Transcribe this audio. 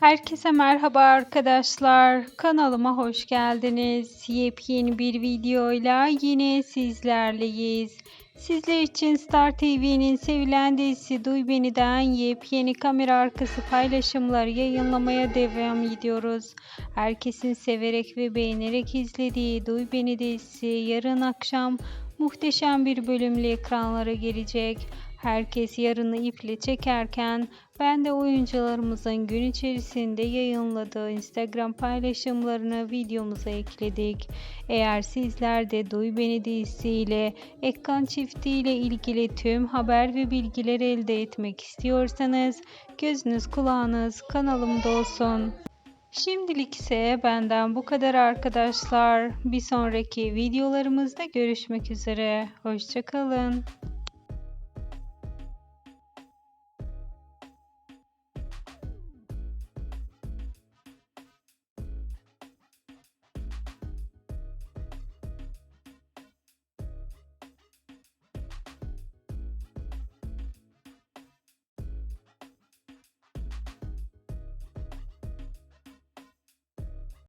Herkese merhaba arkadaşlar. Kanalıma hoş geldiniz. Yepyeni bir videoyla yine sizlerleyiz. Sizler için Star TV'nin sevilen dizisi Duy Beni'den yepyeni kamera arkası paylaşımları yayınlamaya devam ediyoruz. Herkesin severek ve beğenerek izlediği Duy Beni dizisi yarın akşam muhteşem bir bölümle ekranlara gelecek. Herkes yarını iple çekerken ben de oyuncularımızın gün içerisinde yayınladığı Instagram paylaşımlarını videomuza ekledik. Eğer sizler de Duy Beni dizisiyle Ekkan çiftiyle ilgili tüm haber ve bilgiler elde etmek istiyorsanız gözünüz kulağınız kanalımda olsun. Şimdilik ise benden bu kadar arkadaşlar. Bir sonraki videolarımızda görüşmek üzere. Hoşçakalın.